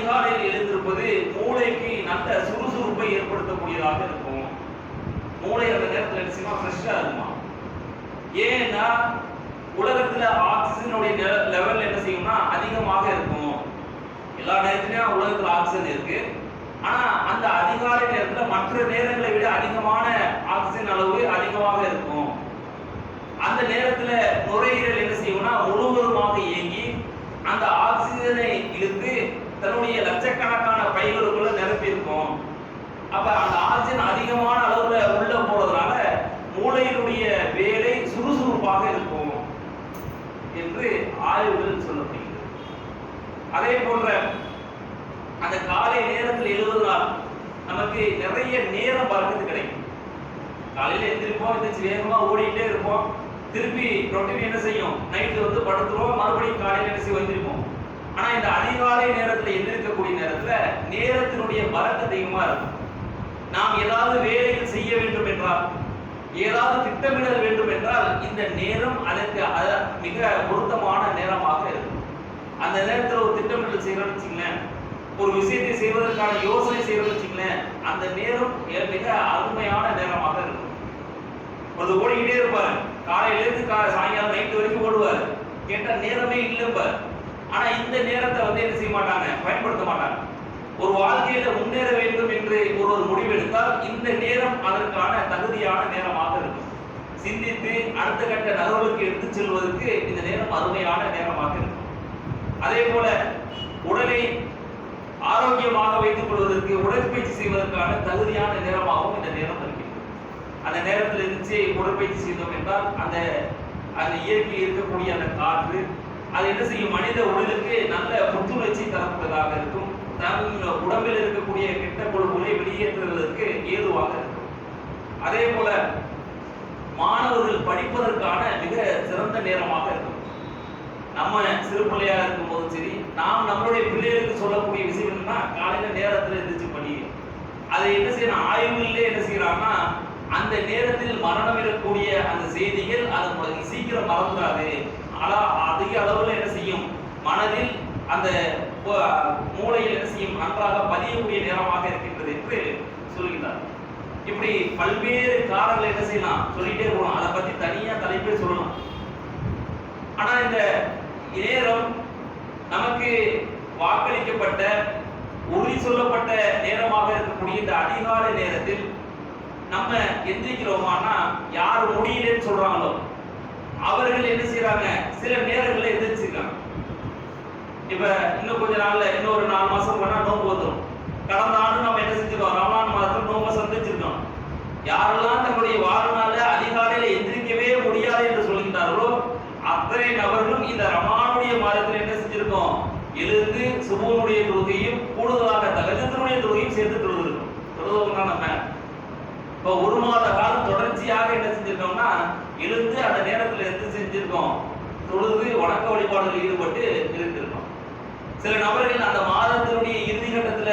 அதிகாலையில் எழுந்திருப்பது மூளைக்கு நல்ல சுறுசுறுப்பை ஏற்படுத்தக்கூடியதாக இருக்கும். மூளை அந்த நேரத்தில் என்ன ஃப்ரெஷ்ஷாக இருக்குமா? ஏன்னா உலகத்தில் ஆக்சிஜனுடைய லெவல் என்ன செய்யும்னா அதிகமாக இருக்கும். எல்லா நேரத்துலையும் உலகத்தில் ஆக்சிஜன் இருக்கு. ஆனால் அந்த அதிகாலை நேரத்தில் மற்ற நேரங்களை விட அதிகமான ஆக்சிஜன் அளவு அதிகமாக இருக்கும். அந்த நேரத்துல நுரையீரல் என்ன செய்யும்னா முழுவதுமாக இயங்கி அந்த ஆக்சிஜனை இழுத்து தன்னுடைய லட்சக்கணக்கான பைகளுக்குள்ள நிரப்பியிருக்கும். அப்ப அந்த ஆக்சிஜன் அதிகமான அளவுல உள்ள போறதுனால மூளையினுடைய வேலை சுறுசுறுப்பாக இருக்கும் என்று ஆய்வுகள் சொல்லப்படுகிறது. அதே போன்ற அந்த காலை நேரத்தில் எழுவதனால் நமக்கு நிறைய நேரம் பறக்கிறது கிடைக்கும். காலையில் எழுந்திருப்போம் எந்திரிச்சு வேகமாக ஓடிட்டே இருப்போம். திருப்பி ரொட்டீன் என்ன செய்யும்? நைட்டு வந்து படுத்துருவோம். மறுபடியும் காலையில் என்ன செய்வோம்? எந்திரிப்போம். ஆனா இந்த அதிகாலை நேரத்துல எந்திரிக்கக்கூடிய நேரத்துல நேரத்தினுடைய பறக்க அதிகமா இருக்கும். நாம் ஏதாவது வேலைகள் செய்ய வேண்டும் என்றால் ஏதாவது திட்டமிடல் வேண்டும் என்றால் இந்த நேரம் அதற்கு மிக பொருத்தமான நேரமாக இருக்கும். அந்த நேரத்தில் ஒரு திட்டமிடல் செய்யறோம்னு வச்சுங்களேன் ஒரு விஷயத்தை செய்வதற்கான யோசனை செய்யறோம்னு வச்சுங்களேன் அந்த நேரம் மிக அருமையான நேரமாக இருக்கும். ஒரு ஓடிக்கிட்டே இருப்பார். காலையிலேருந்து கா சாயங்காலம் நைட்டு வரைக்கும் ஓடுவார். கேட்ட நேரமே இல்லைப்பார் ஆனா இந்த நேரத்தை வந்து என்ன செய்ய மாட்டாங்க? பயன்படுத்த மாட்டாங்க. ஒரு வாழ்க்கையில முன்னேற வேண்டும் என்று ஒரு ஒரு முடிவெடுத்தால் இந்த நேரம் அதற்கான தகுதியான நேரமாக இருக்கும். சிந்தித்து அடுத்த கட்ட நகர்வுக்கு எடுத்து செல்வதற்கு இந்த நேரம் அருமையான நேரமாக இருக்கும். அதே போல உடலை ஆரோக்கியமாக வைத்துக் கொள்வதற்கு உடற்பயிற்சி செய்வதற்கான தகுதியான நேரமாகவும் இந்த நேரம் இருக்கிறது. அந்த நேரத்தில் இருந்துச்சு உடற்பயிற்சி செய்தோம் என்றால் அந்த அந்த இயற்கையில் இருக்கக்கூடிய அந்த காற்று அது என்ன செய்யும்? மனித உடலுக்கு நல்ல புத்துணர்ச்சி தரக்கூடியதாக இருக்கும். தன் உடம்பில் இருக்கக்கூடிய கெட்ட கொழுப்புகளை வெளியேற்றுவதற்கு ஏதுவாக இருக்கும். அதே போல மாணவர்கள் படிப்பதற்கான மிக சிறந்த நேரமாக இருக்கும். நம்ம சிறு பிள்ளையாக இருக்கும் போதும் சரி நாம் நம்மளுடைய பிள்ளைகளுக்கு சொல்லக்கூடிய விஷயம் என்னன்னா காலையில நேரத்துல எழுந்திரிச்சு படி. அதை என்ன செய்யணும் ஆய்வுகளிலே என்ன செய்யறாங்கன்னா அந்த நேரத்தில் மரணம் இருக்கக்கூடிய அந்த செய்திகள் அது உங்களுக்கு சீக்கிரம் மறந்துடாது. ஆனா அதிக அளவுல என்ன செய்யும்? மனதில் அந்த மூளையில் என்ன செய்யும்? நன்றாக பதியக்கூடிய நேரமாக இருக்கின்றது என்று சொல்கிறார் இப்படி பல்வேறு காரணங்கள் என்ன செய்யலாம்? சொல்லிட்டே போகலாம். அதை பத்தி தனியா தலைப்பே சொல்லலாம் ஆனா இந்த நேரம் நமக்கு வாக்களிக்கப்பட்ட உறுதி சொல்லப்பட்ட நேரமாக இருக்கக்கூடிய இந்த அதிகாலை நேரத்தில் நம்ம எந்திரிக்கிறோமானா யார் முடியலன்னு சொல்றாங்களோ அவர்கள் என்ன செய்யறாங்க சில நேரங்களில் எதிர்ச்சிருக்காங்க இப்ப இன்னும் கொஞ்ச நாள்ல இன்னொரு நாலு மாசம் போனா நோன்பு வந்துடும் கடந்த ஆண்டு நம்ம என்ன செஞ்சிருக்கோம்? ரமலான் மாதத்தில் நோன்பை சந்திச்சிருக்கோம். யாரெல்லாம் தங்களுடைய வாழ்நாள அதிகாலையில எந்திரிக்கவே முடியாது என்று சொல்கின்றார்களோ அத்தனை நபர்களும் இந்த ரமானுடைய மாதத்தில் என்ன செஞ்சிருக்கோம்? எழுந்து சுபுனுடைய தொழுகையும் கூடுதலாக தகஜத்தினுடைய தொழுகையும் சேர்த்து தொழுதுருக்கோம். தொழுதவங்க நம்ம. இப்போ ஒரு மாத காலம் தொடர்ச்சியாக என்ன செஞ்சிருக்கோம்னா எழுந்து அந்த நேரத்தில் எடுத்து செஞ்சிருக்கோம். தொழுது வணக்க வழிபாடுகள் ஈடுபட்டு இருந்திருக்கோம். சில நபர்கள் அந்த மாதத்தினுடைய இறுதி கட்டத்துல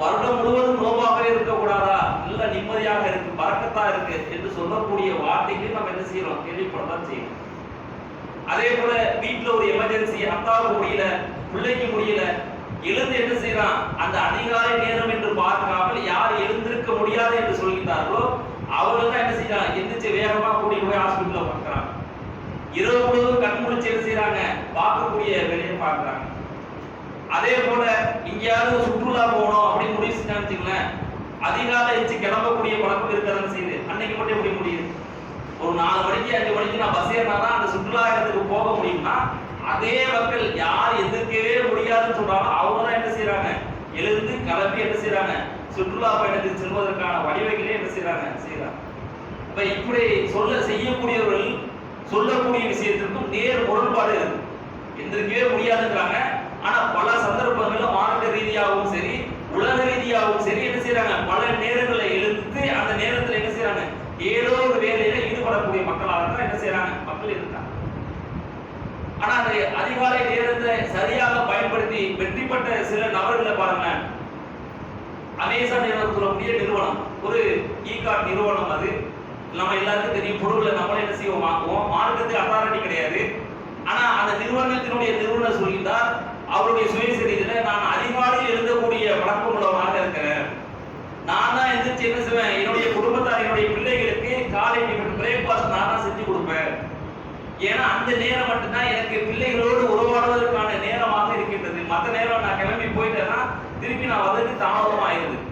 வருடம் முழுவதும் நோபாகவே இருக்கக்கூடாதா? நல்ல நிம்மதியாக இருக்கு பறக்கத்தா இருக்கு என்று சொல்லக்கூடிய வார்த்தைகள் நம்ம என்ன செய்யறோம்? கேள்விப்படத்தான் செய்யணும் அதே போல வீட்டுல ஒரு எமர்ஜென்சி அத்தாவுக்கு முடியல பிள்ளைக்கு முடியல எழுந்து என்ன செய்யறான்? அந்த அதிகாலை நேரம் என்று பார்க்காமல் யார் எழுந்திருக்க முடியாது என்று சொல்கின்றார்களோ அவர்கள் தான் என்ன செய்யறாங்க? எந்திரிச்சு வேகமா கூடி போய் ஹாஸ்பிட்டல்ல பார்க்கறாங்க இரவு முழுவதும் கண் முடிச்சு என்ன செய்யறாங்க? பார்க்கக்கூடிய வேலையை பார்க்கறாங்க. அதே போல எங்கேயாவது சுற்றுலா போகணும் அப்படின்னு முடிவு செஞ்சான்னு அதிகாலை எச்சு கிளம்பக்கூடிய பழக்கம் இருக்கிறதா செய்யுது அன்னைக்கு மட்டும் எப்படி முடியுது? ஒரு நாலு மணிக்கு அஞ்சு மணிக்கு நான் பஸ் ஏறினா தான் அந்த சுற்றுலா இடத்துக்கு போக முடியும்னா அதே மக்கள் யார் எதிர்க்கவே முடியாதுன்னு சொல்றாங்களோ அவங்க தான் என்ன செய்யறாங்க? எழுந்து கிளம்பி என்ன செய்யறாங்க? சுற்றுலா பயணத்தில் செல்வதற்கான வழிவகைகளே என்ன செய்யறாங்க செய்யறாங்க அப்ப இப்படி சொல்ல செய்யக்கூடியவர்கள் சொல்லக்கூடிய விஷயத்திற்கும் நேர் முரண்பாடு இருக்கு. எந்திரிக்கவே முடியாதுன்றாங்க ஆனா பல சந்தர்ப்பங்களும் மாநில ரீதியாகவும் சரி உலக ரீதியாகவும் சரி என்ன செய்யறாங்க பல நேரங்களை எழுந்து அந்த நேரத்துல என்ன செய்யறாங்க ஏதோ ஒரு வேலையில ஈடுபடக்கூடிய மக்களாக தான் என்ன செய்யறாங்க மக்கள் இருக்காங்க. ஆனா அந்த அதிகாலை நேரத்தை சரியாக பயன்படுத்தி வெற்றி பெற்ற சில நபர்களை பாருங்க அமேசான் நிறுவனம் சொல்லக்கூடிய நிறுவனம் ஒரு இ நிறுவனம் அது. நம்ம எல்லாருக்கும் தெரியும் பொருளில் நம்மளே என்ன செய்வோம் வாங்குவோம். மார்க்கத்துக்கு அத்தாரிட்டி கிடையாது. ஆனால் அந்த நிறுவனத்தினுடைய நிறுவனர் சொல்கிறார் அவருடைய சுயசரிதியில் நான் அதிகாலையில் எழுதக்கூடிய வழக்கம் உள்ளவனாக இருக்கிறேன். நான் தான் எந்திரிச்சு என்ன செய்வேன் என்னுடைய குடும்பத்தார் என்னுடைய பிள்ளைகளுக்கு காலை பிரேக்ஃபாஸ்ட் நான் தான் செஞ்சு கொடுப்பேன். ஏன்னா அந்த நேரம் மட்டும்தான் எனக்கு பிள்ளைகளோடு உருவாடுவதற்கான நேரமாக இருக்கின்றது. மற்ற நேரம் நான் கிளம்பி போயிட்டேன்னா திருப்பி நான் வர்றதுக்கு தாமதம் ஆயிடுது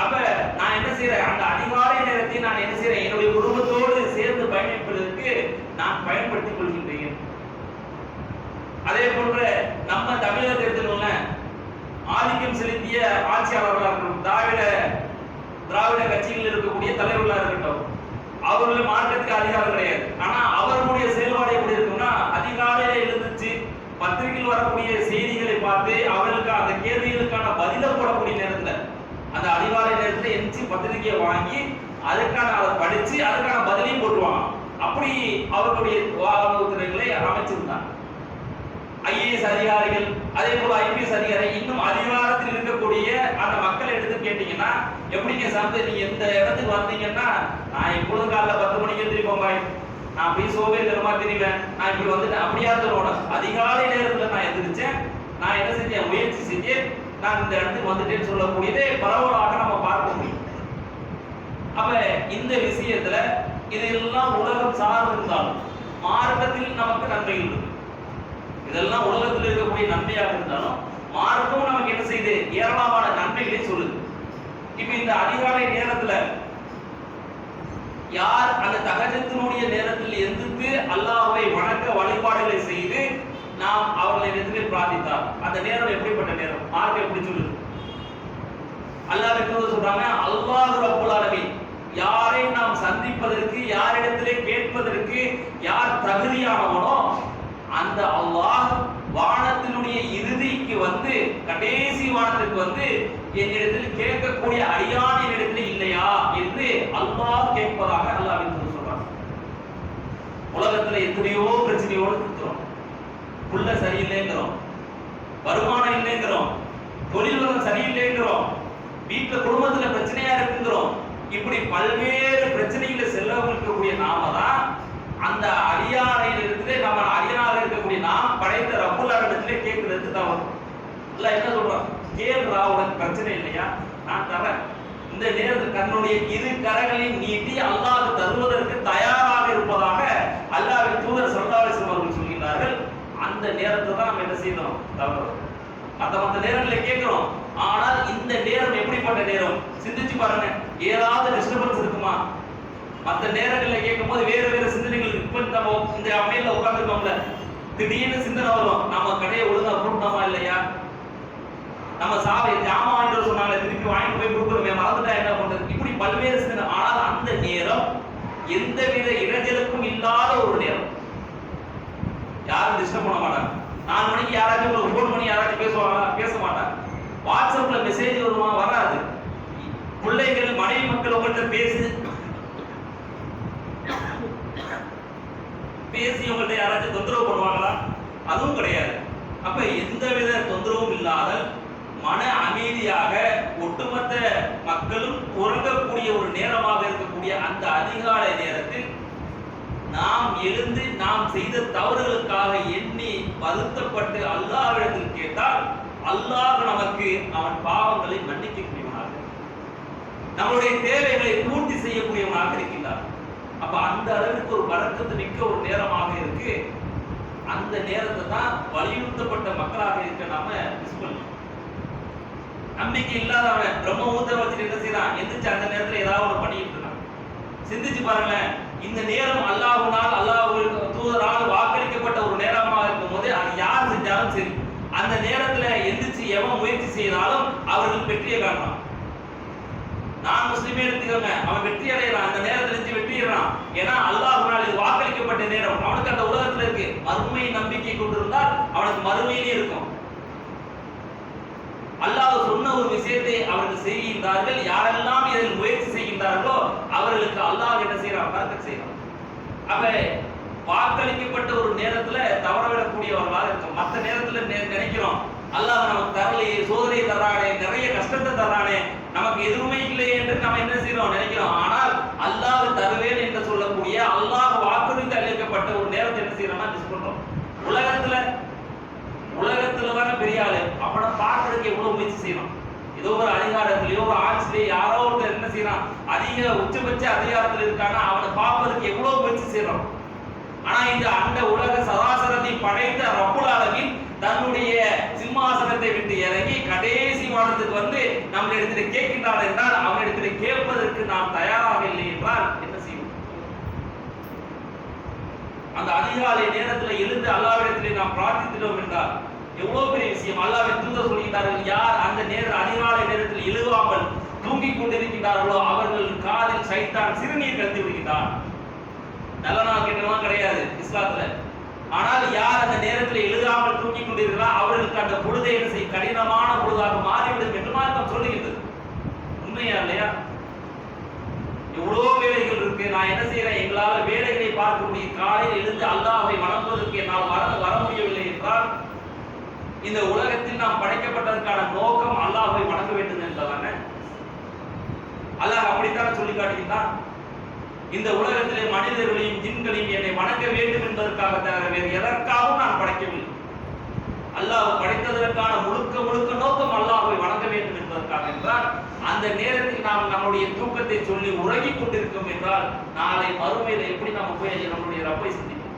அப்ப நான் என்ன செய்யறேன் அந்த அதிகாலை நேரத்தை நான் என்ன செய்யறேன் என்னுடைய குடும்பத்தோடு சேர்ந்து பயணிப்பதற்கு நான் பயன்படுத்திக் கொள்கின்றேன். அதே போன்ற நம்ம தமிழர் எடுத்துக்கோங்க ஆதிக்கம் செலுத்திய ஆட்சியாளர்களாக இருக்கட்டும் திராவிட திராவிட கட்சிகளில் இருக்கக்கூடிய தலைவர்களாக இருக்கட்டும் அவர்கள் மார்க்கத்துக்கு அதிகாரம் கிடையாது. ஆனா அவர்களுடைய செயல்பாடு எப்படி இருக்கும்னா அதிகாலையில எழுந்துச்சு பத்திரிகையில் வரக்கூடிய செய்திகளை பார்த்து அவர்களுக்கு அந்த கேள்விகளுக்கான பதில போடக்கூடிய நேரத்துல அந்த அதிகாலை நேரத்துல எந்திரிச்சு பத்திரிகையை வாங்கி அதுக்கான அதை படிச்சு அதுக்கான பதிலையும் போட்டுருவாங்க அப்படி அவர்களுடைய வாழ்வுத்திறன்களை அமைச்சிருந்தாங்க ஐஏஎஸ் அதிகாரிகள் அதே போல ஐபிஎஸ் அதிகாரி இன்னும் அதிகாரத்தில் இருக்கக்கூடிய அந்த மக்களை எடுத்து கேட்டீங்கன்னா எப்படிங்க சார்ந்து நீங்க எந்த இடத்துக்கு வந்தீங்கன்னா நான் எப்பொழுதும் காலைல பத்து மணிக்கு எந்திரிப்போம் பாய் நான் அப்படியே சோவேந்திரமா தெரிவேன். நான் இப்படி வந்துட்டேன் அப்படியா தருவோம் அதிகாலை நேரத்துல நான் எந்திரிச்சேன். நான் என்ன செஞ்சேன்? முயற்சி செஞ்சேன். நான் இந்த இடத்துக்கு வந்துட்டேன்னு சொல்லக்கூடியதே பரவலாக நம்ம பார்க்க முடியும். அப்ப இந்த விஷயத்துல இதெல்லாம் உலகம் சார்ந்திருந்தாலும் மார்க்கத்தில் நமக்கு நன்மை இருக்கு இதெல்லாம் உலகத்தில் இருக்கக்கூடிய நன்மையாக இருந்தாலும் மார்க்கம் நமக்கு என்ன செய்யுது ஏராளமான நன்மைகளை சொல்லுது. இப்ப இந்த அதிகாலை நேரத்துல யார் அந்த தகஜத்தினுடைய நேரத்தில் எந்திர்த்து அல்லாஹ்வை வணக்க வழிபாடுகளை செய்து நாம் அவர்களை எதிர்த்து பிரார்த்தித்தார். அந்த நேரம் எப்படிப்பட்ட நேரம்? மார்க்கம் எப்படி சொல்லுது? அல்லாஹ் சொல்றாங்க? அல்லாஹ் நாம் யாரிடத்திலே கேட்பதற்கு யார் தகுதியானவனோ அந்த அல்லாஹ் வானத்தினுடைய இறுதிக்கு வந்து கடைசி வானத்துக்கு வந்து என்னிடத்தில் கேட்கக்கூடிய அடியான் என்னிடத்தில் இல்லையா என்று அல்லாஹ் கேட்பதாக அல்லாஹ் சொல்றாங்க உலகத்துல எத்தனையோ பிரச்சனையோடு இருக்கிறோம் புள்ள சரியில்லைங்கிறோம். வருமானம் இல்லைங்கிறோம். தொழில் உலகம் சரியில்லைங்கிறோம். வீட்டுல குடும்பத்துல பிரச்சனையா இருக்குங்கிறோம். இப்படி பல்வேறு பிரச்சனைகளை செல்லவர்களுக்கக்கூடிய நாம தான் அந்த அடியாரையிலிருந்து நம்ம அடியாராக இருக்கக்கூடிய நாம் படைத்த ரப்புல்லாரிடத்திலே கேட்கறது வரும்? இல்ல என்ன சொல்றோம் கேள்றா உனக்கு பிரச்சனை இல்லையா? நான் தரேன். இந்த நேரத்தில் தன்னுடைய இரு கரங்களையும் நீட்டி அல்லாஹ் தருவதற்கு தயாராக இருப்பதாக அல்லாவின் தூதர் சல்லாஹ் அவர்கள் சொல்கிறார்கள் அந்த நேரத்தை தான் நம்ம என்ன செய்யணும் தவறோம் மற்ற மற்ற நேரங்களில் கேட்கிறோம். ஆனால் இந்த நேரம் எப்படிப்பட்ட நேரம்? சிந்திச்சு பாருங்க. ஏதாவது டிஸ்டர்பன்ஸ் இருக்குமா? மற்ற நேரங்களில் கேட்கும்போது வேற வேற சிந்தனைகள் இப்போ நம்ம இந்த அமையில உட்காந்துருக்கோம்ல திடீர்னு சிந்தனை வரும். நம்ம கடையை ஒழுங்கா கூட்டமா இல்லையா? நம்ம சாவை ஜாமான் வாங்கிட்டு சொன்னாங்க திருப்பி வாங்கிட்டு போய் கொடுக்குறோமே மறந்துட்டா என்ன பண்றது? இப்படி பல்வேறு சிந்தனை. ஆனால் அந்த நேரம் எந்தவித இடைஞ்சலுக்கும் இல்லாத ஒரு நேரம். யாரும் டிஸ்டர்ப் பண்ண மாட்டாங்க. நாலு மணிக்கு யாராச்சும் ஒரு ஃபோன் பண்ணி யாராச்சும் பேசுவாங்க பேச மாட்டாங்க. வாட்ஸ்அப்ல மெசேஜ் வருமா? வராது. பிள்ளைகள் மனைவி மக்கள் உங்கள்கிட்ட பேசு. பேசி உங்கள்கிட்ட யாராச்சும் தொந்தரவு பண்ணுவாங்களா? அதுவும் கிடையாது. அப்ப எந்தவித தொந்தரவும் இல்லாத மன அமைதியாக ஒட்டுமொத்த மக்களும் உறங்கக்கூடிய ஒரு நேரமாக இருக்கக்கூடிய அந்த அதிகாலை நேரத்தில் நாம் எழுந்து நாம் செய்த தவறுகளுக்காக எண்ணி வருத்தப்பட்டு அல்லாஹ்விடத்தில் கேட்டால் அல்லாஹ் நமக்கு அவன் பாவங்களை மன்னிக்க நம்முடைய தேவைகளை பூர்த்தி செய்யக்கூடியவனாக இருக்கின்றார் அப்ப அந்த அளவுக்கு ஒரு வழக்கத்து மிக்க ஒரு நேரமாக இருக்கு. அந்த நேரத்தை தான் வலியுறுத்தப்பட்ட மக்களாக இருக்க நாம மிஸ் பண்ணோம் நம்பிக்கை இல்லாதவன் பிரம்ம ஊத்த வச்சுட்டு என்ன செய்யறான் எந்திரிச்சு அந்த நேரத்துல ஏதாவது ஒன்று பண்ணிட்டு இருக்கான் சிந்திச்சு பாருங்களேன் இந்த நேரம் அல்லாஹுனால் அல்லாஹ் தூதரால் வாக்களிக்கப்பட்ட ஒரு நேரமாக இருக்கும் போது அது யார் செஞ்சாலும் சரி. அந்த நேரத்துல எந்திரிச்சு எவன் முயற்சி செய்தாலும் அவர்கள் வெற்றியை காணலாம். நான் முஸ்லீமே எடுத்துக்கோங்க. அவன் வெற்றி அடையறான். அந்த நேரத்தில் இருந்து வெற்றிடுறான் ஏன்னா அல்லாஹ்வினால் இது வாக்களிக்கப்பட்ட நேரம். அவனுக்கு அந்த உலகத்துல இருக்கு. மறுமை நம்பிக்கை கொண்டிருந்தால் அவனுக்கு மறுமையிலே இருக்கும். அல்லாஹ் சொன்ன ஒரு விஷயத்தை அவர்கள் செய்கின்றார்கள். யாரெல்லாம் இதில் முயற்சி செய்கின்றார்களோ அவர்களுக்கு அல்லாஹ் என்ன செய்யறான் பறக்க செய்யறான் அப்ப வாக்களிக்கப்பட்ட ஒரு நேரத்துல தவறவிடக்கூடியவர்களாக இருக்கும் மற்ற நேரத்துல நினைக்கிறோம். அல்லாஹ் நமக்கு தரலையே சோதனை தர்றானே நிறைய கஷ்டத்தை தர்றானே. நமக்கு எதுவுமே இல்லை என்று நம்ம என்ன செய்யறோம்? நினைக்கிறோம். ஆனால் அல்லாஹ் தருவேன் என்று சொல்லக்கூடிய அல்லாஹ் வாக்குறுதி அளிக்கப்பட்ட ஒரு நேரத்தை என்ன செய்யறோம்னா மிஸ் பண்றோம். உலகத்துல உலகத்துல தானே பெரிய ஆளு அவனை பார்க்கறதுக்கு எவ்வளவு முயற்சி செய்யணும்? ஏதோ ஒரு அதிகாரத்திலேயோ ஒரு ஆட்சியிலேயே யாரோ ஒருத்தர் என்ன செய்யறான்? அதிக உச்சபட்ச அதிகாரத்துல இருக்கானா? அவனை பார்ப்பதற்கு எவ்வளவு முயற்சி செய்யறோம்? ஆனா இந்த அந்த உலக சராசரத்தை படைத்த ரப்புல் ஆலமீன் தன்னுடைய சிம்மாசனத்தை விட்டு இறங்கி கடைசி வானத்துக்கு வந்து நம்மளிடத்தில் கேட்கின்றார் என்றால் அவனிடத்தில் கேட்பதற்கு நாம் தயாராக இல்லை என்றால் என்ன செய்வோம் அந்த அதிகாலை நேரத்தில் எழுந்து அல்லாவிடத்திலே நாம் பிரார்த்தித்திட்டோம் என்றால் எவ்வளவு பெரிய விஷயம். அல்லாவின் தூதர் சொல்கிறார்கள் யார் அந்த நேர அதிகாலை நேரத்தில் எழுவாமல் தூங்கிக் கொண்டிருக்கிறார்களோ அவர்கள் காதில் சைத்தான் சிறுநீர் கலந்து விடுகிறான் நல்ல நாள் கெட்டலாம் கிடையாது இஸ்லாத்துல. ஆனால் யார் அந்த நேரத்தில் எழுதாமல் தூங்கிக் கொண்டிருக்கிறார் அவர்களுக்கு அந்த பொழுதை என்ன செய்யும்? கடினமான பொழுதாக மாறிவிடும் என்று மார்க்கம் சொல்லுகின்றது. உண்மையா இல்லையா? எவ்வளோ வேலைகள் இருக்கு. நான் என்ன செய்யறேன் எங்களால வேலைகளை பார்க்க முடியும். காலையில் எழுந்து அல்லாஹை வணங்குவதற்கு என்னால் வர வர முடியவில்லை என்றால் இந்த உலகத்தில் நாம் படைக்கப்பட்டதற்கான நோக்கம் அல்லாஹை வணங்க வேண்டும் என்பதானே? அல்லாஹ் அப்படித்தான் சொல்லி காட்டுகின்றான்? இந்த உலகத்திலே மனிதர்களையும் ஜின்களையும் என்னை வணங்க வேண்டும் என்பதற்காக தவிர வேறு எதற்காகவும் நான் படைக்கவில்லை. அல்லாஹ் படைத்ததற்கான முழுக்க முழுக்க நோக்கம் அல்லாஹை வணங்க வேண்டும் என்பதற்காக என்றால் அந்த நேரத்தில் நாம் நம்முடைய தூக்கத்தை சொல்லி உறங்கிக் கொண்டிருக்கோம் என்றால் நாளை மறுமையில எப்படி நாம் போய் நம்முடைய ரப்பை சிந்திப்போம்?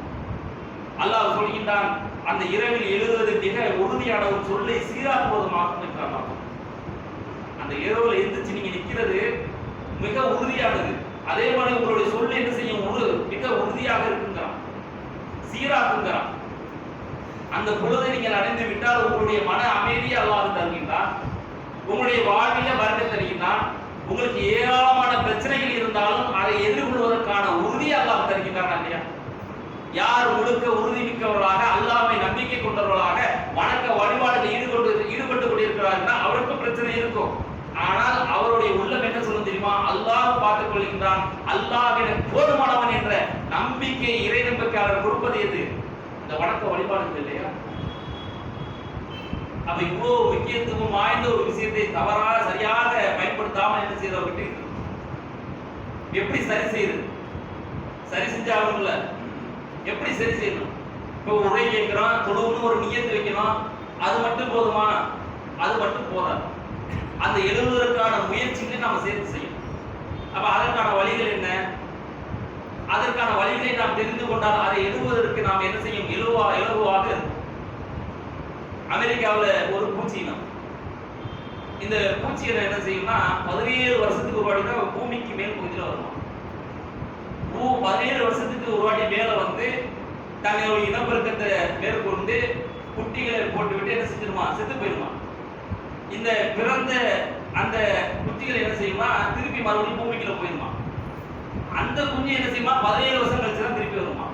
அல்லாஹ் சொல்கின்றான் அந்த இரவில் எழுதுவது மிக உறுதியான ஒரு சொல்லை சீராக்குவதுமாகும் என்றான் அந்த இரவுல எந்திரிச்சு நீங்க நிக்கிறது மிக உறுதியானது. அதே மாதிரி உங்களுடைய சொல் என்ன செய்யும்? ஒரு மிக உறுதியாக இருக்குங்கிறான். சீராக்குங்கிறான் அந்த பொழுதை நீங்கள் அடைந்து விட்டால் உங்களுடைய மன அமைதியை அல்லாது தருகின்றான். உங்களுடைய வாழ்வில வரத்தை தருகின்றான். உங்களுக்கு ஏராளமான பிரச்சனைகள் இருந்தாலும் அதை எதிர்கொள்வதற்கான உறுதியை அல்லாஹ் தருகின்றான் இல்லையா? யார் முழுக்க உறுதி மிக்கவர்களாக அல்லாமை நம்பிக்கை கொண்டவர்களாக வணக்க வழிபாடுகள் ஈடுபட்டு ஈடுபட்டு கொண்டிருக்கிறார்கள் அவருக்கும் பிரச்சனை இருக்கும். ஆனால் அவருடைய உள்ளம் என்ன சொல்லும் தெரியுமா? அல்லாஹ் பார்த்துக் கொள்கின்றான். அல்லாஹ் எனக்கு போதுமானவன் என்ற நம்பிக்கை இறை நம்பிக்கையாளர் கொடுப்பது எது? இந்த வணக்க வழிபாடுகள் இல்லையா? அப்ப இவ்வளவு முக்கியத்துவம் வாய்ந்த ஒரு விஷயத்தை தவறாக சரியாக பயன்படுத்தாமல் என்ன செய்யறவர்கிட்ட எப்படி சரி செய்யுது சரி செஞ்சாகணும்ல எப்படி சரி செய்யணும்? இப்போ உரை கேட்கிறோம் தொழுவுன்னு ஒரு நியத்து வைக்கணும். அது மட்டும் போதுமா? அது மட்டும் போதாது. அந்த எழுதுவதற்கான முயற்சிகளை நம்ம சேர்த்து செய்யணும். அப்ப அதற்கான வழிகள் என்ன? அதற்கான வழிகளை நாம் தெரிந்து கொண்டால் அதை எழுதுவதற்கு நாம் என்ன செய்யும்? இலவா இலகுவாக அமெரிக்காவில் ஒரு பூச்சி இனம். இந்த பூச்சி இனம் என்ன செய்யும்னா பதினேழு வருஷத்துக்கு ஒரு வாட்டி தான் பூமிக்கு மேல் பகுதியில் வருமா? பூ பதினேழு வருஷத்துக்கு ஒரு வாட்டி மேலே வந்து தங்களுடைய இனப்பெருக்கத்தை மேற்கொண்டு குட்டிகளை போட்டு விட்டு என்ன செஞ்சிருமா? செத்து போயிருமா? இந்த பிறந்த அந்த குட்டிகள் என்ன செய்யுமா? திருப்பி மறுபடியும் பூமிக்குள்ள போயிருமா அந்த குஞ்சு என்ன செய்யுமா? பதினேழு வருஷம் கழிச்சு தான் திருப்பி வருமா.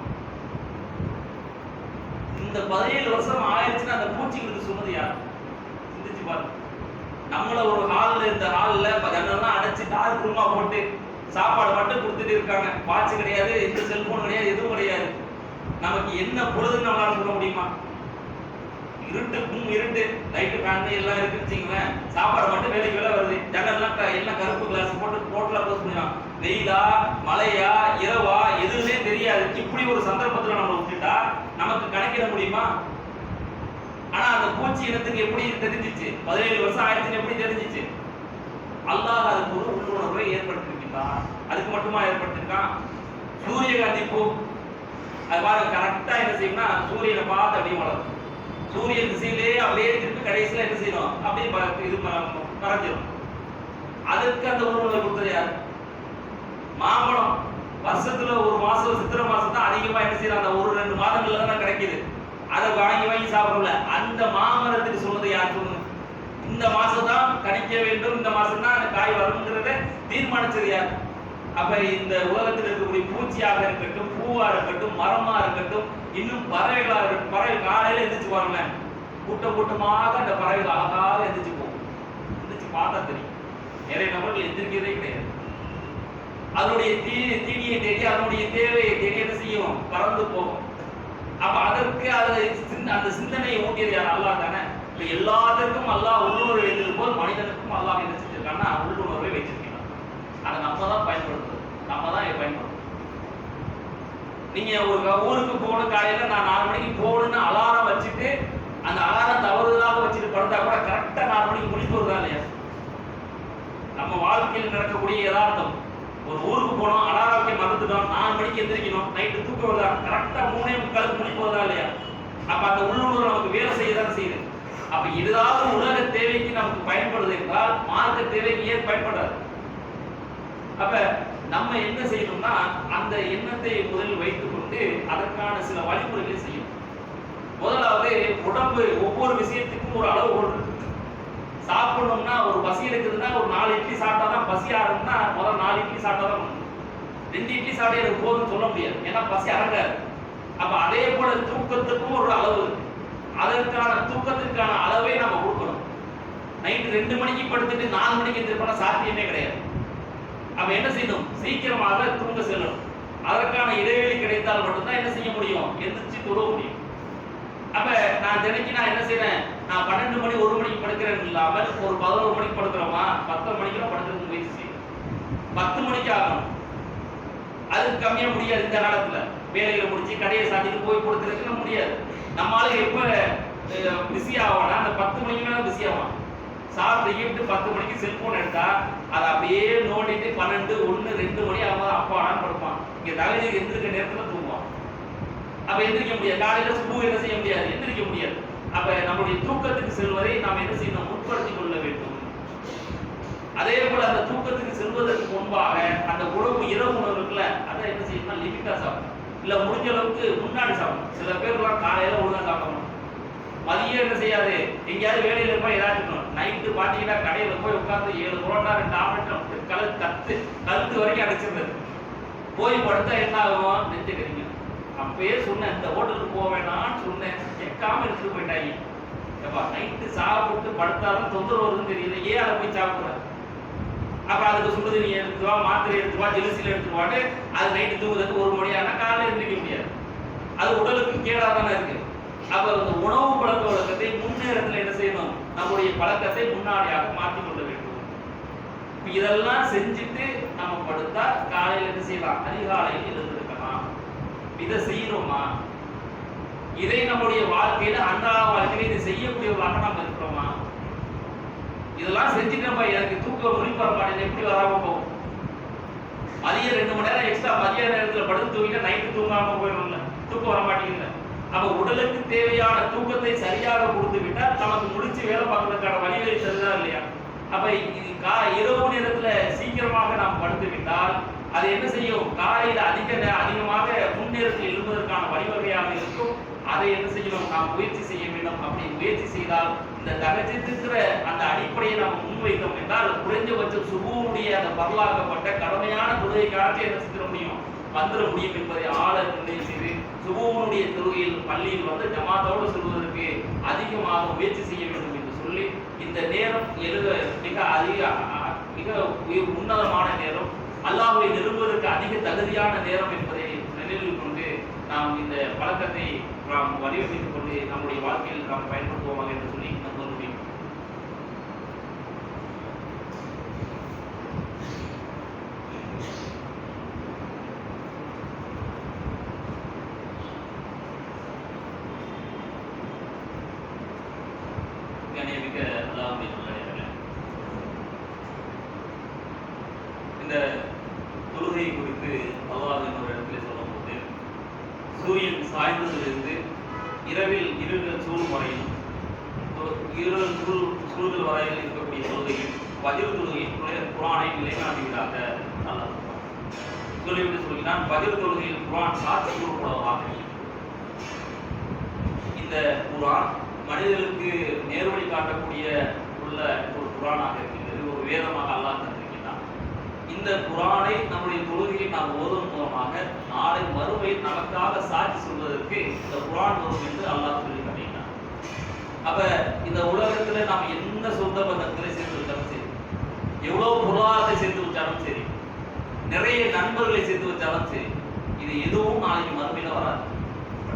இந்த பதினேழு வருஷம் ஆயிடுச்சுன்னா அந்த பூச்சிகளுக்கு சொன்னது யார்? சிந்திச்சு பாருங்க நம்மள ஒரு ஹாலில் இருந்த ஹாலில் ஜன்னல்லாம் அடைச்சு டார்க் ரூமா போட்டு சாப்பாடு மட்டும் கொடுத்துட்டு இருக்காங்க. வாட்ச் கிடையாது எந்த செல்போன் கிடையாது எதுவும் கிடையாது. நமக்கு என்ன பொழுதுன்னு நம்மளால சொல்ல முடியுமா? இருட்டு கும் இருட்டு லைட்டு ஃபேன் எல்லாம் இருக்குன்னு வச்சுக்கோங்களேன். சாப்பாடு மட்டும் வேலைக்கு வேலை வருது. ஜன்னல்லாம் எல்லாம் கருப்பு கிளாஸ் போட்டு ரோட்ல க்ளோஸ் பண்ணிடலாம். வெயிலா மழையா இரவா எதுவுமே தெரியாது. இப்படி ஒரு சந்தர்ப்பத்தில் நம்ம விட்டுட்டா நமக்கு கணக்கிட முடியுமா? ஆனா அந்த பூச்சி இனத்துக்கு எப்படி தெரிஞ்சிச்சு? பதினேழு வருஷம் ஆயிடுச்சுன்னு எப்படி தெரிஞ்சிச்சு? அல்லாஹ் அதுக்கு ஒரு உள்ளுணர்வை ஏற்படுத்திருக்கின்றான் அதுக்கு மட்டுமா ஏற்படுத்திருக்கான் சூரியகாந்தி பூ. அது பாருங்க கரெக்டா என்ன செய்யும்னா சூரியனை பார்த்து அப்படியே வளரும். சூரியன் திசையிலே அப்படியே திருப்பி கடைசியில என்ன செய்யணும்? அப்படியே இது ம- அதுக்கு அந்த உணர்வை கொடுத்தது யார்? மாம்பழம். வருஷத்துல ஒரு மாசம் சித்திரை மாசம் தான் அதிகமா என்ன செய்யறோம் அந்த ஒரு ரெண்டு மாதங்கள்ல தான் கிடைக்குது. அதை வாங்கி வாங்கி சாப்பிடல அந்த மாமரத்துக்கு சொன்னது யார் சொல்லுங்க இந்த மாசம் தான் கணிக்க வேண்டும். இந்த மாசம் தான் அந்த காய் வருங்கிறத தீர்மானிச்சது யார்? அப்ப இந்த உலகத்தில் இருக்கக்கூடிய பூச்சியாக இருக்கட்டும் பூவா இருக்கட்டும் மரமா இருக்கட்டும் இன்னும் பறவைகளா இருக்கட்டும் பறவை காலையில எந்திரிச்சு பாருங்களேன். கூட்டம் கூட்டமாக அந்த பறவைகள் அழகாக எந்திரிச்சு போகும். எந்திரிச்சு பார்த்தா தெரியும். நிறைய நபர்கள் எந்திரிக்கிறதே கிடையாது. அதனுடைய தீ தீனியை தேடி அதனுடைய தேவையை தேடி என்ன செய்யும்? பறந்து போகும். அப்ப அதற்கு அது சிந்த- அந்த சிந்தனையை ஊட்டியது யார்? அல்லா தானே. இப்ப எல்லாத்துக்கும் அல்லாஹ் உள்ளூர் எழுந்தது போல் மனிதனுக்கும் அல்லாஹ் என்ன செஞ்சிருக்கான்னா உள்ளூர் நம்ம தான் பயன்படுத்துறோம். நம்ம தான் இதை பயன்படுத்துறோம். நீங்க ஒரு ஊருக்கு போகணும் காலையில நான் நாலு மணிக்கு போகணும்னு அலாரம் வச்சுட்டு அந்த அலாரம் தவறுதலாக வச்சுட்டு படுத்தா கூட கரெக்டா நாலு மணிக்கு முடிப்பு வருதா இல்லையா? நம்ம வாழ்க்கையில் நடக்கக்கூடிய யதார்த்தம். ஒரு ஊருக்கு போனோம் அலாரம் வைக்க மறந்துட்டோம் நாலு மணிக்கு எந்திரிக்கணும் நைட்டு தூக்க வருதா? கரெக்டா மூணே முக்காலுக்கு மணி வருதா இல்லையா? அப்ப அந்த உள்ளுணர்வு நமக்கு வேலை செய்ய தான் செய்யுது. அப்ப ஏதாவது உலக தேவைக்கு நமக்கு பயன்படுது என்றால் மார்க்க தேவைக்கு ஏன் பயன்படாது? அப்ப நம்ம என்ன செய்யணும்னா அந்த எண்ணத்தை முதலில் வைத்துக்கொண்டு அதற்கான சில வழிமுறைகளை செய்யணும். முதலாவது உடம்பு ஒவ்வொரு விஷயத்துக்கும் ஒரு அளவுகோல் இருக்கு. சாப்பிடணும்னா ஒரு பசி இருக்குதுன்னா ஒரு நாலு இட்லி சாப்பிட்டா தான் பசி ஆகும்னா முதல் நாலு இட்லி சாப்பிட்டா தான் ரெண்டு இட்லி சாப்பிட்டா எனக்கு போதும்னு சொல்ல முடியாது. ஏன்னா பசி அடங்காது. அப்ப அதே போல தூக்கத்துக்கும் ஒரு அளவு இருக்கு. அதற்கான தூக்கத்திற்கான அளவை நம்ம கொடுக்கணும். நைட்டு ரெண்டு மணிக்கு படுத்துட்டு நாலு மணிக்கு எந்திரிப்போம்னா சாத்தியமே கிடையாது. அப்ப என்ன செய்யணும்? சீக்கிரமாக தூங்க செல்லணும். அதற்கான இடைவெளி கிடைத்தால் மட்டும்தான் என்ன செய்ய முடியும்? எந்திரிச்சு தொழ முடியும். அப்ப நான் தினைக்கு நான் என்ன செய்யறேன் நான் பன்னெண்டு மணி ஒரு மணிக்கு படுக்கிறேன் இல்லாமல் ஒரு பதினோரு மணிக்கு படுக்கிறோமா? பத்து மணிக்கு படுக்கிறதுக்கு முயற்சி செய்யணும். பத்து மணிக்கு ஆகணும். அதுக்கு கம்மியா முடியாது இந்த காலத்துல. வேலையில முடிச்சு கடையை சாத்திட்டு போய் கொடுத்துருக்குன்னு முடியாது. நம்மளால எப்ப பிஸி ஆவானா? அந்த பத்து மணிக்கு மேல பிஸி ஆவான். சாப்பிட்டு ஈட்டு பத்து மணிக்கு செல்போன் எடுத்தா அதை அப்படியே நோண்டிட்டு பன்னெண்டு ஒண்ணு ரெண்டு மணி ஆகும்போது அப்பா ஆன் படுப்பான் இங்க தலையில் எந்திரிக்க நேரத்துல தூங்குவான். அப்ப எந்திரிக்க முடியாது. காலையில சுபு என்ன செய்ய முடியாது. எந்திரிக்க முடியாது. அப்ப நம்முடைய தூக்கத்துக்கு செல்வதை நாம் என்ன செய்யணும்? உட்படுத்திக் கொள்ள வேண்டும். அதே போல அந்த தூக்கத்துக்கு செல்வதற்கு முன்பாக அந்த உணவு இரவு உணவு இருக்குல்ல அதை என்ன செய்யணும்னா லிமிட்டா சாப்பிடும் இல்ல முடிஞ்ச அளவுக்கு முன்னாடி சாப்பிடும் சில பேர்லாம் காலையில ஒழுங்கா சாப்பிடணும் மதியம் என்ன செய்யாது? எங்கேயாவது வேலையில் இருப்பா ஏதாச்சும் நைட்டு பார்த்தீங்கன்னா கடையில் போய் உட்காந்து ஏழு புரோட்டா ரெண்டு ஆம்லெட் கழு கத்து கழுத்து வரைக்கும் அடைச்சிருந்தது. போய் படுத்தா என்ன ஆகும்? நெஞ்சு கறிங்க அப்பயே சொன்னேன் இந்த ஹோட்டலுக்கு போக வேணாம்னு சொன்னேன். கேட்காம எடுத்துட்டு போயிட்டாங்க. ஏப்பா நைட்டு சாப்பிட்டு படுத்தாதான் தொந்தரவு வருதுன்னு தெரியல. ஏன் அதை போய் சாப்பிடுற அப்புறம் அதுக்கு சுடுது நீ எடுத்துவா மாத்திரை எடுத்துவா வா எடுத்துவாட்டு அது நைட்டு தூங்குறதுக்கு ஒரு மணி ஆனால் காலையில் எந்திரிக்க முடியாது. அது உடலுக்கு கேடாக தானே இருக்கு. அவர் அந்த உணவு பழக்க வழக்கத்தை முன்னேறத்துல என்ன செய்யணும்? நம்முடைய பழக்கத்தை முன்னாடியாக மாற்றிக் கொள்ள வேண்டும். இதெல்லாம் செஞ்சுட்டு நம்ம படுத்தா காலையில என்ன செய்யலாம்? அதிகாலையில் எழுந்திருக்கலாம். இதை செய்யறோமா இதை நம்முடைய வாழ்க்கையில அன்றாட வாழ்க்கையில இதை செய்யக்கூடியவர்களாக நாம் இருக்கிறோமா? இதெல்லாம் செஞ்சுட்டு நம்ம எனக்கு தூக்கம் முழிப்பு வர எப்படி வராம போகும்? மதியம் ரெண்டு மணி நேரம் எக்ஸ்ட்ரா மதிய நேரத்தில் படுத்து தூங்கிட்டு நைட்டு தூங்காம போயிடும்ல. தூக்கம் வர மாட்டேங்குது அப்ப உடலுக்கு தேவையான தூக்கத்தை சரியாக கொடுத்து விட்டால் நமக்கு முடிச்சு வேலை பார்க்கறதுக்கான வழிவகை சரிதான் இல்லையா? அப்ப இது கா இரவு நேரத்துல சீக்கிரமாக நாம் படுத்து விட்டால் அது என்ன செய்யும்? காலையில் அதிக அதிகமாக முன்னேறத்தில் எழுவதற்கான வழிவகையாக இருக்கும். அதை என்ன செய்யணும்? நாம் முயற்சி செய்ய வேண்டும். அப்படி முயற்சி செய்தால் இந்த தகச்சித்திருக்கிற அந்த அடிப்படையை நாம் முன்வைத்தோம் என்றால் குறைஞ்சபட்சம் சுபுவுடைய அந்த பரலாக்கப்பட்ட கடமையான தொழுகைக்காக என்ன செஞ்சிட முடியும்? வந்துட முடியும் என்பதை ஆழ நிர்ணயம் செய்து தொழுகையில் பள்ளியில் வந்து ஜமாத்தோடு செல்வதற்கு அதிகமாக முயற்சி செய்ய வேண்டும் என்று சொல்லி இந்த நேரம் எழுத மிக அதிக மிக உன்னதமான நேரம் அல்லாஹ்வை நிறுவுவதற்கு அதிக தகுதியான நேரம் என்பதை நினைவில் கொண்டு நாம் இந்த பழக்கத்தை நாம் வடிவமைத்துக் கொண்டு நம்முடைய வாழ்க்கையில் நாம் பயன்படுத்துவோமாக என்று சொல்லி நம்புகிறேன் கண்ணியமிக்க அல்லாஹ்வுடைய நல்லடியார்களே, இந்த தொழுகை குறித்து அல்லாஹ் என்னோட இடத்துல சொல்லும்போது சூரியன் சாய்ந்ததிலிருந்து இரவில் இருள் சூழ் வரையில் ஒரு இருள் சூழ் சூழ்தல் வரையில் இருக்கக்கூடிய தொழுகையில் பதில் தொழுகை குரானை நிலைநாட்டுகிறாங்க அல்லாஹ் சொல்லிவிட்டு சொல்கிறான் பதில் தொழுகையில் குரான் சாட்சி கூறப்படுவதாக இருக்கிறது. இந்த குரான் மனிதர்களுக்கு நேர்வழி காட்டக்கூடிய உள்ள ஒரு குரானாக இருக்கின்றது. ஒரு வேதமாக அல்லாஹ் தந்திருக்கிறான் இந்த குரானை நம்முடைய தொழுகையில் நாம் ஓதும் மூலமாக நாளை மறுமை நமக்காக சாட்சி சொல்வதற்கு இந்த குரான் வரும் என்று அல்லாஹ் சொல்லி காட்டினான் அப்ப இந்த உலகத்துல நாம் என்ன சொந்த பந்தங்களை சேர்த்து வச்சாலும் சரி எவ்வளவு பொருளாதாரத்தை சேர்த்து வச்சாலும் சரி நிறைய நண்பர்களை சேர்த்து வச்சாலும் சரி இது எதுவும் நாளைக்கு மறுமையில வராது.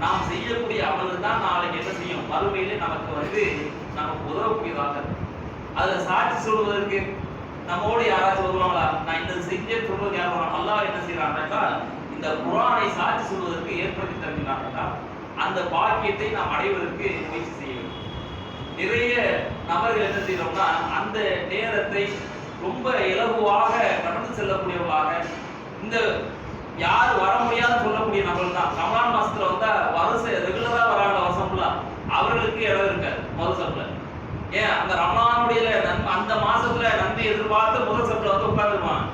நாம் செய்யக்கூடிய அமல் தான் நாளைக்கு என்ன செய்யும்? மறுமையில நமக்கு வந்து நமக்கு உதவக்கூடியதாக இருக்கும். அதுல சாட்சி சொல்வதற்கு நம்மோடு யாராச்சும் வருவாங்களா? நான் இந்த செஞ்ச சொல்றது யார் வருவாங்க? அல்லாஹ் என்ன செய்யறாங்க என்றால் இந்த குரானை சாட்சி சொல்வதற்கு ஏற்படுத்தி தருகிறான் அந்த பாக்கியத்தை நாம் அடைவதற்கு முயற்சி செய்ய வேண்டும். நிறைய நபர்கள் என்ன செய்யறோம்னா அந்த நேரத்தை ரொம்ப இலகுவாக கடந்து செல்லக்கூடியவர்களாக இந்த யார் வர முடியாதுன்னு சொல்லக்கூடிய நபர்கள் தான். ரமலான் மாசத்துல வந்தா வருஷம் ரெகுலரா வராங்க வருஷம் ஃபுல்லா அவர்களுக்கு இடம் இருக்காது முதல் சப்ல ஏன்? அந்த ரமலானுடைய அந்த மாசத்துல நன்றி எதிர்பார்த்து முதல் சப்ல வந்து உட்கார்ந்துருவாங்க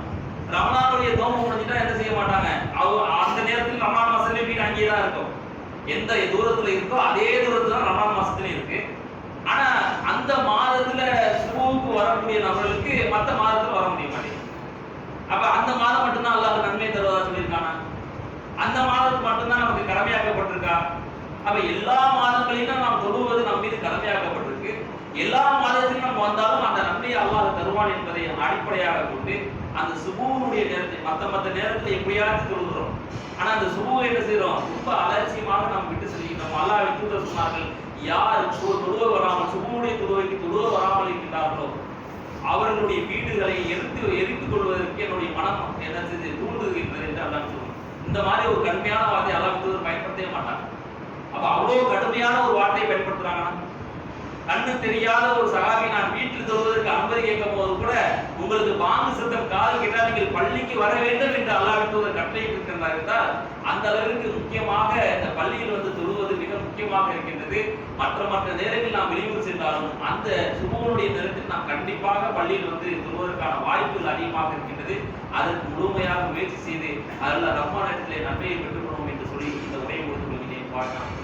ரமலானுடைய தோமம் முடிஞ்சிட்டா என்ன செய்ய மாட்டாங்க? அவ அந்த நேரத்தில் ரமலான் மாசத்துல வீடு அங்கேயே தான் இருக்கும். எந்த தூரத்துல இருக்கோ அதே தூரத்துல தான் ரமலான் மாசத்துலயும் இருக்கு. ஆனா அந்த மாதத்துல சுபுவுக்கு வரக்கூடிய நபர்களுக்கு மத்த மாதத்துல வர முடிய மாட்டேங்குது. அப்ப அந்த மாதம் மட்டும்தான் அல்லாஹ் நன்மை தருவதா சொல்லியிருக்கானா அந்த மாதத்துக்கு மட்டும்தான் நமக்கு கடமையாக்கப்பட்டிருக்கா? அப்ப எல்லா மாதங்களிலும் நாம் தொழுவது நம் மீது கடமையாக்கப்பட்டிருக்கு. எல்லா மாதத்திலும் நம்ம வந்தாலும் அந்த நன்மையை அல்லாஹ் தருவான் என்பதை அடிப்படையாக கொண்டு அந்த சுபுவனுடைய நேரத்தை மத்த மத்த நேரத்தை எப்படியாவது தொழுகிறோம். ஆனா அந்த சுபுவை என்ன செய்யறோம் ரொம்ப அலட்சியமாக நாம் விட்டு செல்கின்றோம். அல்லாஹ் விட்டு சொன்னார்கள் யார் தொழுவ வராமல் சுபுவனுடைய தொழுவைக்கு தொழுவ வராமல் இருக்கின்றார்களோ அவர்களுடைய வீடுகளை எரித்து எரித்துக் கொள்வதற்கு என்னுடைய மனம் என்ன செய்து தூண்டுகின்றது என்று அல்லாஹ் சொல்லுவோம் இந்த மாதிரி ஒரு கடுமையான வார்த்தை அல்லாஹ் பயன்படுத்தவே மாட்டாங்க. அப்ப அவ்வளவு கடுமையான ஒரு வார்த்தையை பயன்படுத்துறாங்கன்னா கண்ணு தெரியாத ஒரு சகாபி நான் வீட்டில் தொழுவதற்கு அனுமதி கேட்கும் போது கூட உங்களுக்கு பாங்கு சத்தம் காது கேட்டால் நீங்கள் பள்ளிக்கு வர வேண்டும் என்று அல்லாஹ் கட்டளை கட்டளையிட்டு இருக்கிறார் என்றால் அந்த அளவிற்கு முக்கியமாக இந்த பள்ளியில் வந்து தொழுவது முக்கியமாக இருக்கின்றது. மற்ற மற்ற நேரங்களில் நாம் வெளியூர் சென்றாலும் அந்த சுபவனுடைய நேரத்தில் நாம் கண்டிப்பாக பள்ளியில் வந்து தொழுவதற்கான வாய்ப்புகள் அதிகமாக இருக்கின்றது. அதற்கு முழுமையாக முயற்சி செய்து அதில் ரஹ்மான் இடத்திலே நன்மையை பெற்றுக்கொள்வோம் என்று சொல்லி இந்த உரையை முடித்துக் கொள்கிறேன். வாழ்க்கை